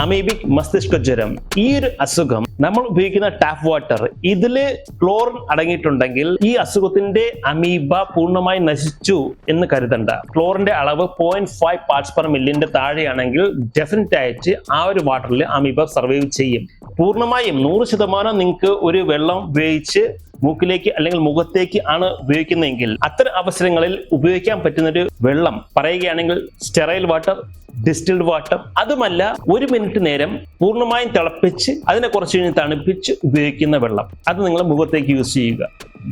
Amoebic മസ്തിഷ്ക ജ്വരം. ഈ ഒരു അസുഖം നമ്മൾ ഉപയോഗിക്കുന്ന ടാപ്പ് വാട്ടർ ഇതിൽ ക്ലോറിൻ അടങ്ങിയിട്ടുണ്ടെങ്കിൽ ഈ അസുഖത്തിന്റെ അമീബ പൂർണമായി നശിച്ചു എന്ന് കരുതണ്ട. ക്ലോറിന്റെ അളവ് പോയിന്റ് ഫൈവ് പാർട്സ് പെർ മില്ലിന്റെ താഴെയാണെങ്കിൽ ഡെഫിനറ്റ് ആയിട്ട് ആ ഒരു വാട്ടറിൽ അമീബ സർവൈവ് ചെയ്യും. പൂർണമായും നൂറ് ശതമാനം നിങ്ങൾക്ക് ഒരു വെള്ളം ഉപയോഗിച്ച് മൂക്കിലേക്ക് അല്ലെങ്കിൽ മുഖത്തേക്ക് ആണ് ഉപയോഗിക്കുന്നതെങ്കിൽ അത്തരം അവസരങ്ങളിൽ ഉപയോഗിക്കാൻ പറ്റുന്ന ഒരു വെള്ളം പറയുകയാണെങ്കിൽ സ്റ്റെറൈൽ വാട്ടർ ഡിസ്റ്റിൽഡ് വാട്ടർ. അതുമല്ല ഒരു മിനിറ്റ് നേരം പൂർണമായും തിളപ്പിച്ച് അതിനെ കുറച്ച് കഴിഞ്ഞ് തണുപ്പിച്ച് ഉപയോഗിക്കുന്ന വെള്ളം. അത് നിങ്ങൾ മുഖത്തേക്ക് യൂസ് ചെയ്യുക.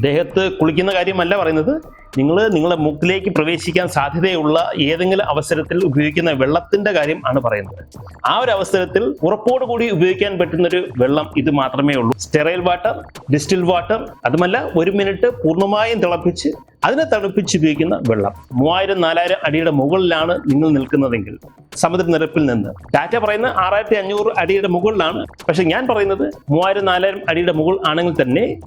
ദേഹത്ത് കുളിക്കുന്ന കാര്യമല്ല പറയുന്നത്. നിങ്ങൾ നിങ്ങളുടെ മൂക്കിലേക്ക് പ്രവേശിക്കാൻ സാധ്യതയുള്ള ഏതെങ്കിലും അവസരത്തിൽ ഉപയോഗിക്കുന്ന വെള്ളത്തിന്റെ കാര്യം ആണ് പറയുന്നത്. ആ ഒരു അവസരത്തിൽ ഉറപ്പോടുകൂടി ഉപയോഗിക്കാൻ പറ്റുന്ന ഒരു വെള്ളം ഇത് മാത്രമേ ഉള്ളൂ. സ്റ്റെറൈൽ വാട്ടർ ഡിസ്റ്റിൽ വാട്ടർ അതുമല്ല ഒരു മിനിറ്റ് പൂർണമായും തിളപ്പിച്ച് അതിനെ തണുപ്പിച്ച് ഉപയോഗിക്കുന്ന വെള്ളം. മൂവായിരം നാലായിരം അടിയുടെ മുകളിലാണ് നിങ്ങൾ നിൽക്കുന്നതെങ്കിൽ സമുദ്രനിരപ്പിൽ നിന്ന്. ഡാറ്റ പറയുന്ന ആറായിരത്തി അഞ്ഞൂറ് അടിയുടെ മുകളിലാണ്. പക്ഷെ ഞാൻ പറയുന്നത് മൂവായിരം നാലായിരം അടിയുടെ മുകൾ ആണെങ്കിൽ തന്നെ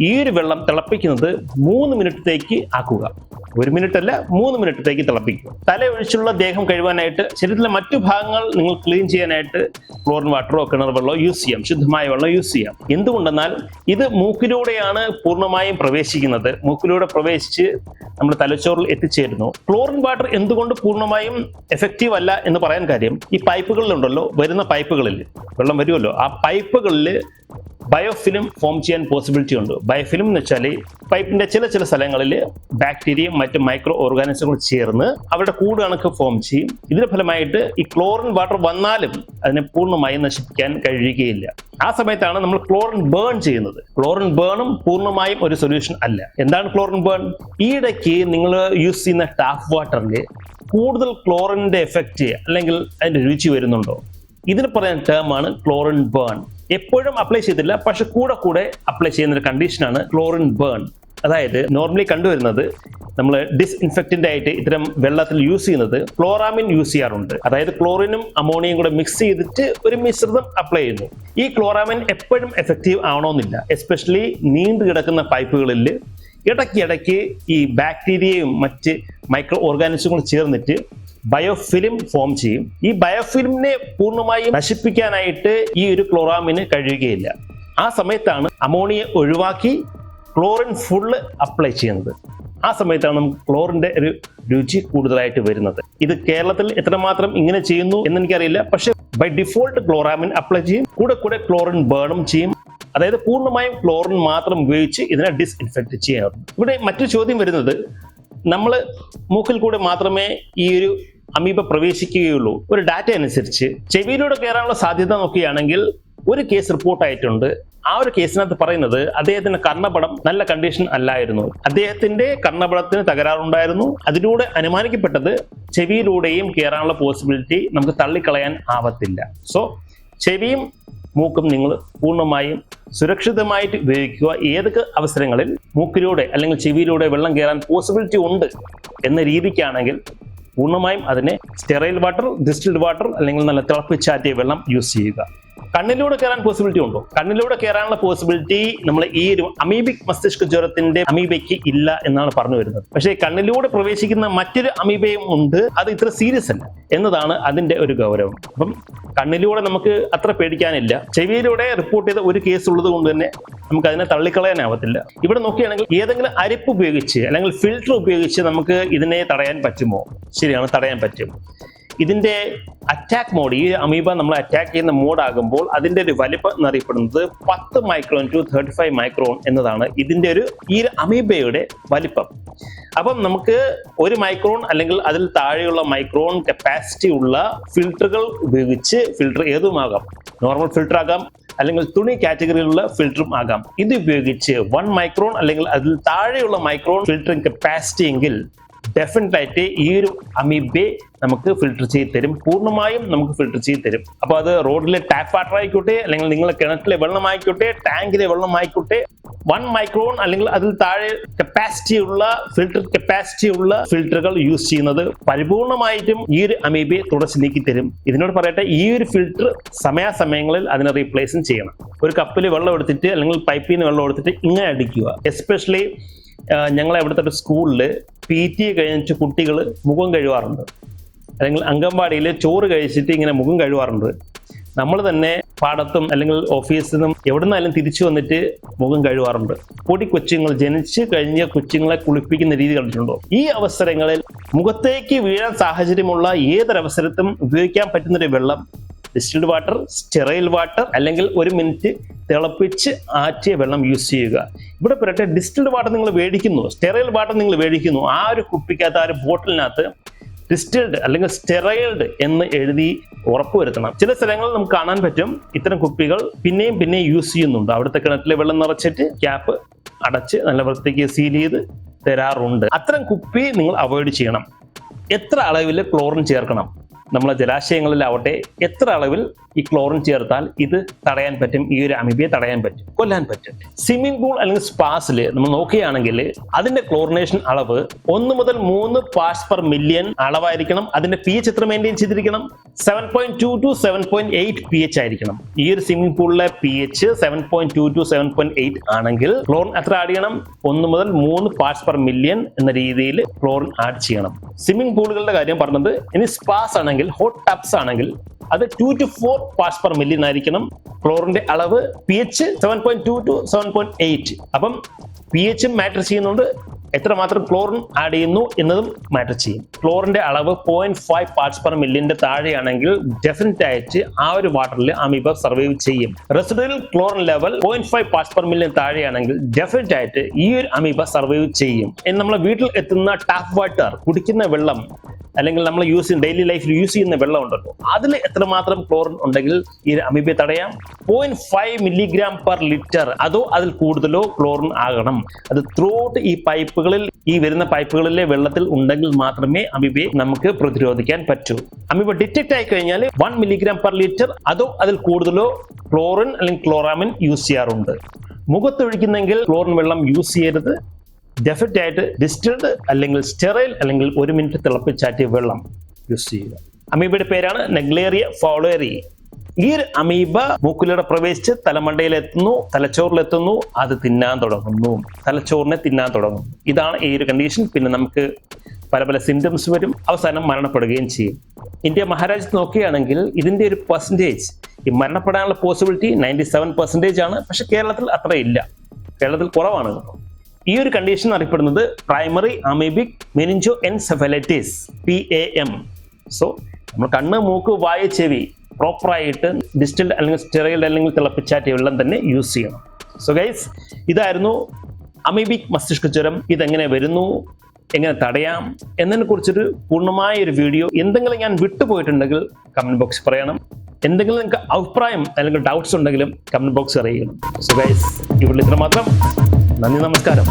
ഈ ഒരു വെള്ളം തിളപ്പിക്കുന്നത് മൂന്ന് മിനിറ്റത്തേക്ക് ആക്കുക. ഒരു മിനിറ്റ് അല്ല മൂന്ന് മിനിറ്റത്തേക്ക് തിളപ്പിക്കുക. തല ഒഴിച്ചുള്ള ദേഹം കഴുകാനായിട്ട് ശരീരത്തിലെ മറ്റു ഭാഗങ്ങൾ നിങ്ങൾ ക്ലീൻ ചെയ്യാനായിട്ട് ക്ലോറിൻ വാട്ടറോ കിണർ വെള്ളമോ യൂസ് ചെയ്യാം. ശുദ്ധമായ വെള്ളം യൂസ് ചെയ്യാം. എന്തുകൊണ്ടെന്നാൽ ഇത് മൂക്കിലൂടെയാണ് പൂർണമായും പ്രവേശിക്കുന്നത്. മൂക്കിലൂടെ പ്രവേശിച്ച് നമ്മൾ തലച്ചോറിൽ എത്തിച്ചേരുന്നു. ക്ലോറിൻ വാട്ടർ എന്തുകൊണ്ട് പൂർണമായും എഫക്റ്റീവ് അല്ല എന്ന് പറയാൻ കാര്യം ഈ പൈപ്പുകളിലുണ്ടല്ലോ വരുന്ന പൈപ്പുകളിൽ വെള്ളം വരുമല്ലോ. ആ പൈപ്പുകളിൽ ബയോഫിലിം ഫോം ചെയ്യാൻ പോസിബിലിറ്റി ഉണ്ട്. ബയോഫിലിം എന്ന് വെച്ചാൽ പൈപ്പിന്റെ ചില ചില സ്ഥലങ്ങളിൽ ബാക്ടീരിയയും മറ്റ് മൈക്രോ ഓർഗാനിസങ്ങളും ചേർന്ന് അവരുടെ കൂട് കണക്ക് ഫോം ചെയ്യും. ഇതിന്റെ ഫലമായിട്ട് ഈ ക്ലോറിൻ വാട്ടർ വന്നാലും അതിനെ പൂർണമായി നശിപ്പിക്കാൻ കഴിയുകയില്ല. ആ സമയത്താണ് നമ്മൾ ക്ലോറിൻ ബേൺ ചെയ്യുന്നത്. ക്ലോറിൻ ബേണും പൂർണമായും ഒരു സൊല്യൂഷൻ അല്ല. എന്താണ് ക്ലോറിൻ ബേൺ ഈയിടയ്ക്ക് നിങ്ങൾ യൂസ് ചെയ്യുന്ന ടാപ്പ് വാട്ടറിൽ കൂടുതൽ ക്ലോറിന്റെ എഫക്റ്റ് അല്ലെങ്കിൽ അതിന്റെ രുചി വരുന്നുണ്ടോ? ഇതിന് പറയുന്ന ടേമാണ് ക്ലോറിൻ ബേൺ എപ്പോഴും അപ്ലൈ ചെയ്തില്ല പക്ഷെ കൂടെ കൂടെ അപ്ലൈ ചെയ്യുന്ന ഒരു കണ്ടീഷനാണ് ക്ലോറിൻ ബേൺ അതായത് നോർമലി കണ്ടുവരുന്നത് നമ്മൾ ഡിസ്ഇൻഫെക്റ്റന്റ് ആയിട്ട് ഇത്തരം വെള്ളത്തിൽ യൂസ് ചെയ്യുന്നത് ക്ലോറാമിൻ യൂസ് ചെയ്യാറുണ്ട്. അതായത് ക്ലോറിനും അമോണിയയും കൂടെ മിക്സ് ചെയ്തിട്ട് ഒരു മിശ്രിതം അപ്ലൈ ചെയ്യുന്നു. ഈ ക്ലോറാമിൻ എപ്പോഴും എഫക്റ്റീവ് ആവണമെന്നില്ല. എസ്പെഷ്യലി നീണ്ടു കിടക്കുന്ന പൈപ്പുകളിൽ ഇടയ്ക്ക് ഇടയ്ക്ക് ഈ ബാക്ടീരിയയും മറ്റ് മൈക്രോ ഓർഗാനിസും കൂടെ ചേർന്നിട്ട് ബയോഫിലിം ഫോം ചെയ്യും. ഈ ബയോഫിലിമിനെ പൂർണമായും നശിപ്പിക്കാനായിട്ട് ഈ ഒരു ക്ലോറാമിന് കഴിയുകയില്ല ആ സമയത്താണ് അമോണിയ ഒഴിവാക്കി ക്ലോറിൻ ഫുള്ള് അപ്ലൈ ചെയ്യുന്നത്. ആ സമയത്താണ് നമുക്ക് ക്ലോറിന്റെ ഒരു രുചി കൂടുതലായിട്ട് വരുന്നത്. ഇത് കേരളത്തിൽ എത്രമാത്രം ഇങ്ങനെ ചെയ്യുന്നു എന്ന് എനിക്കറിയില്ല. പക്ഷെ ബൈ ഡിഫോൾട്ട് ക്ലോറാമിൻ അപ്ലൈ ചെയ്യും. കൂടെ കൂടെ ക്ലോറിൻ ബേണും ചെയ്യും. അതായത് പൂർണമായും ക്ലോറിൻ മാത്രം ഉപയോഗിച്ച് ഇതിനെ ഡിസ്ഇൻഫെക്ട് ചെയ്യാറുണ്ട്. ഇവിടെ മറ്റൊരു ചോദ്യം വരുന്നത് നമ്മൾ മൂക്കിൽ കൂടെ മാത്രമേ ഈ ഒരു അമീബ പ്രവേശിക്കുകയുള്ളൂ. ഒരു ഡാറ്റ അനുസരിച്ച് ചെവിയിലൂടെ കയറാനുള്ള സാധ്യത നോക്കുകയാണെങ്കിൽ ഒരു കേസ് റിപ്പോർട്ട് ആയിട്ടുണ്ട്. ആ ഒരു കേസിനകത്ത് പറയുന്നത് അദ്ദേഹത്തിന്റെ കർണപടം നല്ല കണ്ടീഷൻ അല്ലായിരുന്നു. അദ്ദേഹത്തിന്റെ കർണപടത്തിന് തകരാറുണ്ടായിരുന്നു. അതിലൂടെ അനുമാനിക്കപ്പെട്ടത് ചെവിയിലൂടെയും കയറാനുള്ള പോസിബിലിറ്റി നമുക്ക് തള്ളിക്കളയാൻ ആവത്തില്ല. സോ ചെവിയും മൂക്കും നിങ്ങൾ പൂർണമായും സുരക്ഷിതമായിട്ട് ഉപയോഗിക്കുക. ഏതൊക്കെ അവസരങ്ങളിൽ മൂക്കിലൂടെ അല്ലെങ്കിൽ ചെവിയിലൂടെ വെള്ളം കയറാൻ പോസിബിലിറ്റി ഉണ്ട് എന്ന രീതിക്കാണെങ്കിൽ പൂർണമായും അതിനെ സ്റ്റെറൈൽ വാട്ടർ ഡിസ്റ്റിൽഡ് വാട്ടർ അല്ലെങ്കിൽ നല്ല തിളപ്പിച്ചാറ്റിയ വെള്ളം യൂസ് ചെയ്യുക. കണ്ണിലൂടെ കയറാൻ പോസിബിലിറ്റി ഉണ്ടോ? കണ്ണിലൂടെ കയറാനുള്ള പോസിബിലിറ്റി നമ്മൾ ഈ ഒരു അമീബിക് മസ്തിഷ്ക ജ്വരത്തിന്റെ അമീബയ്ക്ക് ഇല്ല എന്നാണ് പറഞ്ഞു വരുന്നത്. പക്ഷേ കണ്ണിലൂടെ പ്രവേശിക്കുന്ന മറ്റൊരു അമീബയും ഉണ്ട്. അത് ഇത്ര സീരിയസ് അല്ല എന്നതാണ് അതിന്റെ ഒരു ഗൗരവം. അപ്പം കണ്ണിലൂടെ നമുക്ക് അത്ര പേടിക്കാനില്ല. ചെവിയിലൂടെ റിപ്പോർട്ട് ചെയ്ത ഒരു കേസ് ഉള്ളത് കൊണ്ട് തന്നെ നമുക്ക് അതിനെ തള്ളിക്കളയാനാവത്തില്ല. ഇവിടെ നോക്കുകയാണെങ്കിൽ ഏതെങ്കിലും അരിപ്പ് ഉപയോഗിച്ച് അല്ലെങ്കിൽ ഫിൽട്ടർ ഉപയോഗിച്ച് നമുക്ക് ഇതിനെ തടയാൻ പറ്റുമോ? ശരിയാണ് തടയാൻ പറ്റും. ഇതിന്റെ അറ്റാക്ക് മോഡ് ഈ അമീബ നമ്മൾ അറ്റാക്ക് ചെയ്യുന്ന മോഡ് ആകുമ്പോൾ അതിന്റെ ഒരു വലിപ്പം എന്നറിയപ്പെടുന്നത് പത്ത് micron to thirty five micron എന്നതാണ് ഇതിന്റെ ഒരു ഈ അമീബയുടെ വലിപ്പം. അപ്പം നമുക്ക് ഒരു മൈക്രോൺ അല്ലെങ്കിൽ അതിൽ താഴെയുള്ള മൈക്രോൺ കപ്പാസിറ്റി ഉള്ള ഫിൽട്ടറുകൾ ഉപയോഗിച്ച് ഫിൽട്ടർ ഏതുമാകാം? നോർമൽ ഫിൽട്ടർ ആകാം അല്ലെങ്കിൽ തുണി കാറ്റഗറിയിലുള്ള ഫിൽറ്ററും ആകാം. ഇത് ഉപയോഗിച്ച് വൺ മൈക്രോൺ അല്ലെങ്കിൽ അതിൽ താഴെയുള്ള മൈക്രോൺ ഫിൽറ്ററിംഗ് കപ്പാസിറ്റി എങ്കിൽ ഡെഫിനറ്റ് ആയിട്ട് ഈ ഒരു അമീബെ നമുക്ക് ഫിൽട്ടർ ചെയ്ത് തരും. പൂർണമായും നമുക്ക് ഫിൽട്ടർ ചെയ്ത് തരും. അപ്പൊ അത് റോഡിലെ ടാപ്പ് വാട്ടർ ആയിക്കോട്ടെ അല്ലെങ്കിൽ നിങ്ങളെ കിണറ്റിലെ വെള്ളം ആയിക്കോട്ടെ ടാങ്കിലെ വെള്ളം ആയിക്കോട്ടെ വൺ മൈക്രോൺ അല്ലെങ്കിൽ അതിൽ താഴെ കപ്പാസിറ്റി ഉള്ള ഫിൽട്ടർ കപ്പാസിറ്റി ഉള്ള ഫിൽട്ടറുകൾ യൂസ് ചെയ്യുന്നത് പരിപൂർണമായിട്ടും ഈ ഒരു അമീബെ തുടച്ച് നീക്കി തരും. ഇതിനോട് പറയട്ടെ ഈ ഒരു ഫിൽട്ടർ സമയാസമയങ്ങളിൽ അതിനെ റീപ്ലേസും ചെയ്യണം. ഒരു കപ്പിൽ വെള്ളം എടുത്തിട്ട് അല്ലെങ്കിൽ പൈപ്പിൽ നിന്ന് വെള്ളം എടുത്തിട്ട് ഇങ്ങനെ അടിക്കുക. എസ്പെഷ്യലി ഞങ്ങളെ ഇവിടുത്തെ ഒരു സ്കൂളിൽ പി ടി കഴിഞ്ഞിട്ട് കുട്ടികൾ മുഖം കഴുകാറുണ്ട് അല്ലെങ്കിൽ അംഗൻവാടിയിൽ ചോറ് കഴിച്ചിട്ട് ഇങ്ങനെ മുഖം കഴുകാറുണ്ട് നമ്മൾ തന്നെ പാടത്തും അല്ലെങ്കിൽ ഓഫീസിൽ നിന്നും എവിടെ നിന്നാലും തിരിച്ചു വന്നിട്ട് മുഖം കഴുകാറുണ്ട് പൊടി കൊച്ചുങ്ങൾ ജനിച്ച് കഴിഞ്ഞ കൊച്ചുങ്ങളെ കുളിപ്പിക്കുന്ന രീതി കണ്ടിട്ടുണ്ടോ? ഈ അവസരങ്ങളിൽ മുഖത്തേക്ക് വീഴാൻ സാഹചര്യമുള്ള ഏതൊരവസരത്തും ഉപയോഗിക്കാൻ പറ്റുന്നൊരു വെള്ളം ഡിസ്റ്റിൽഡ് വാട്ടർ സ്റ്റെറൈൽ വാട്ടർ അല്ലെങ്കിൽ ഒരു മിനിറ്റ് തിളപ്പിച്ച് ആറ്റിയ വെള്ളം യൂസ് ചെയ്യുക. ഇവിടെ പറയട്ടെ ഡിസ്റ്റിൽഡ് വാട്ടർ നിങ്ങൾ മേടിക്കുന്നു സ്റ്റെറൈൽ വാട്ടർ നിങ്ങൾ മേടിക്കുന്നു ആ ഒരു കുപ്പിക്കകത്ത് ആ ഒരു ബോട്ടിലിനകത്ത് ഡിസ്റ്റിൽഡ് അല്ലെങ്കിൽ സ്റ്റെറൈൽഡ് എന്ന് എഴുതി ഉറപ്പുവരുത്തണം. ചില സ്ഥലങ്ങളിൽ നമുക്ക് കാണാൻ പറ്റും ഇത്തരം കുപ്പികൾ പിന്നെയും പിന്നെയും യൂസ് ചെയ്യുന്നുണ്ട്. അവിടുത്തെ കിണറ്റിലെ വെള്ളം നിറച്ചിട്ട് ക്യാപ്പ് അടച്ച് നല്ല വൃത്തിക്ക് സീൽ ചെയ്ത് തരാറുണ്ട്. അത്തരം കുപ്പി നിങ്ങൾ അവോയ്ഡ് ചെയ്യണം. എത്ര അളവിൽ ക്ലോറിൻ ചേർക്കണം? നമ്മളെ ജലാശയങ്ങളിലാവട്ടെ എത്ര അളവിൽ ഈ ക്ലോറിൻ ചേർത്താൽ ഇത് തടയാൻ പറ്റും? ഈ ഒരു അമിബിയെ തടയാൻ പറ്റും? കൊല്ലാൻ പറ്റും. സ്വിമ്മിംഗ് പൂൾ അല്ലെങ്കിൽ സ്പാസിൽ നമ്മൾ നോക്കുകയാണെങ്കിൽ അതിന്റെ ക്ലോറിനേഷൻ അളവ് ഒന്ന് മുതൽ മൂന്ന് പാർട്സ് പെർ മില്യൺ അളവായിരിക്കണം. അതിന്റെ പി എച്ച് എത്ര മെയിന്റെയിൻ ചെയ്തിരിക്കണം? Seven point two to seven point eight P H ആയിരിക്കണം. ഈ ഒരു swimming പൂളിലെ P H seven point two to seven point eight ആണെങ്കിൽ ക്ലോറിൻ എത്ര ആഡ് ചെയ്യണം? ഒന്ന് മുതൽ മൂന്ന് പാർട്സ് പെർ മില്യൺ എന്ന രീതിയിൽ ക്ലോറിൻ ആഡ് ചെയ്യണം. സ്വിമ്മിംഗ് പൂളുകളുടെ കാര്യം പറഞ്ഞത് ഇനി സ്പാസ് ആണെങ്കിൽ ഹോട്ട് ടാപ്സ് ആണെങ്കിൽ അത് two to four parts per million ആയിരിക്കണം ക്ലോറിന്റെ അളവ് P H seven point two to seven point eight അപ്പം പി എച്ചും മാറ്റർ ചെയ്യുന്നുണ്ട്. എത്രമാത്രം ക്ലോറിൻ ആഡ് ചെയ്യുന്നു എന്നതും മാറ്റർ ചെയ്യും. ക്ലോറിന്റെ അളവ് പോയിന്റ് ഫൈവ് പാർട്സ് പെർ മില്യന്റെ താഴെയാണെങ്കിൽ ഡെഫിനറ്റ് ആയിട്ട് ആ ഒരു വാട്ടറിൽ അമീബ സർവൈവ് ചെയ്യും. Residual chlorine level point five parts per million താഴെയാണെങ്കിൽ ഡെഫിനറ്റ് ആയിട്ട് ഈ ഒരു അമീബ സർവൈവ് ചെയ്യും. നമ്മളെ വീട്ടിൽ എത്തുന്ന ടാപ്പ് വാട്ടർ കുടിക്കുന്ന വെള്ളം അല്ലെങ്കിൽ നമ്മൾ യൂസ് ചെയ്യുന്ന ഡെയിലി ലൈഫിൽ യൂസ് ചെയ്യുന്ന വെള്ളം ഉണ്ടല്ലോ. അതിൽ എത്രമാത്രം ക്ലോറിൻ ഉണ്ടെങ്കിൽ ഈ അമീബയെ തടയാം? Point five milligram per litre അതോ അതിൽ കൂടുതലോ ക്ലോറിൻ ആകണം. അത് ത്രൂട്ട് ഈ പൈപ്പുകളിൽ ഈ വരുന്ന പൈപ്പുകളിലെ വെള്ളത്തിൽ ഉണ്ടെങ്കിൽ മാത്രമേ അമീബയെ നമുക്ക് പ്രതിരോധിക്കാൻ പറ്റൂ. അമീബ ഡിറ്റക്ട് ആയി കഴിഞ്ഞാൽ വൺ മില്ലിഗ്രാം പെർ ലിറ്റർ അതോ അതിൽ കൂടുതലോ ക്ലോറിൻ അല്ലെങ്കിൽ ക്ലോറാമിൻ യൂസ് ചെയ്യാറുണ്ട്. മുഖത്തൊഴിക്കുന്നെങ്കിൽ ക്ലോറിൻ വെള്ളം യൂസ് ചെയ്യരുത്. ഡെഫിറ്റ് ആയിട്ട് ഡിസ്റ്റിൽഡ് അല്ലെങ്കിൽ സ്റ്റെറൈൽ അല്ലെങ്കിൽ ഒരു മിനിറ്റ് തിളപ്പിച്ചാറ്റിയ വെള്ളം യൂസ് ചെയ്യുക. അമീബയുടെ പേരാണ് നെഗ്ലേറിയ ഫോളേറി ഈ ഒരു അമീബ മൂക്കിലൂടെ പ്രവേശിച്ച് തലമണ്ടയിലെത്തുന്നു തലച്ചോറിലെത്തുന്നു അത് തിന്നാൻ തുടങ്ങുന്നു. തലച്ചോറിനെ തിന്നാൻ തുടങ്ങും ഇതാണ് ഈ ഒരു കണ്ടീഷൻ പിന്നെ നമുക്ക് പല പല സിംറ്റംസ് വരും. അവസാനം മരണപ്പെടുകയും ചെയ്യും. ഇന്ത്യ മഹാരാജ്യത്ത് നോക്കുകയാണെങ്കിൽ ഇതിന്റെ ഒരു പെർസെന്റേജ് ഈ മരണപ്പെടാനുള്ള പോസിബിലിറ്റി നയന്റി സെവൻ പെർസെന്റേജ് ആണ്. പക്ഷെ കേരളത്തിൽ അത്രയില്ല കേരളത്തിൽ കുറവാണ്. ഈ ഒരു കണ്ടീഷൻ അറിയപ്പെടുന്നത് primary amoebic meningoencephalitis P A M so നമ്മൾ കണ്ണ് മൂക്ക് വായ ചെവി പ്രോപ്പറായിട്ട് ഡിസ്റ്റൽ അല്ലെങ്കിൽ സ്റ്റെറൈൽ അല്ലെങ്കിൽ തിളപ്പിച്ചാറ്റിയ വെള്ളം തന്നെ യൂസ് ചെയ്യണം. സോ ഗൈസ് ഇതായിരുന്നു അമീബിക് മസ്തിഷ്ക ജ്വരം. ഇതെങ്ങനെ വരുന്നു? എങ്ങനെ തടയാം? എന്നതിനെ കുറിച്ചൊരു പൂർണമായ ഒരു വീഡിയോ എന്തെങ്കിലും ഞാൻ വിട്ടുപോയിട്ടുണ്ടെങ്കിൽ കമന്റ് ബോക്സ് പറയണം. എന്തെങ്കിലും നിങ്ങൾക്ക് അഭിപ്രായം അല്ലെങ്കിൽ ഡൗട്ട്സ് ഉണ്ടെങ്കിലും കമന്റ് ബോക്സ് അറിയിക്കണം. സോ ഗൈസ് ഇവിടെ ഇത്ര മാത്രം നന്ദി നമസ്കാരം.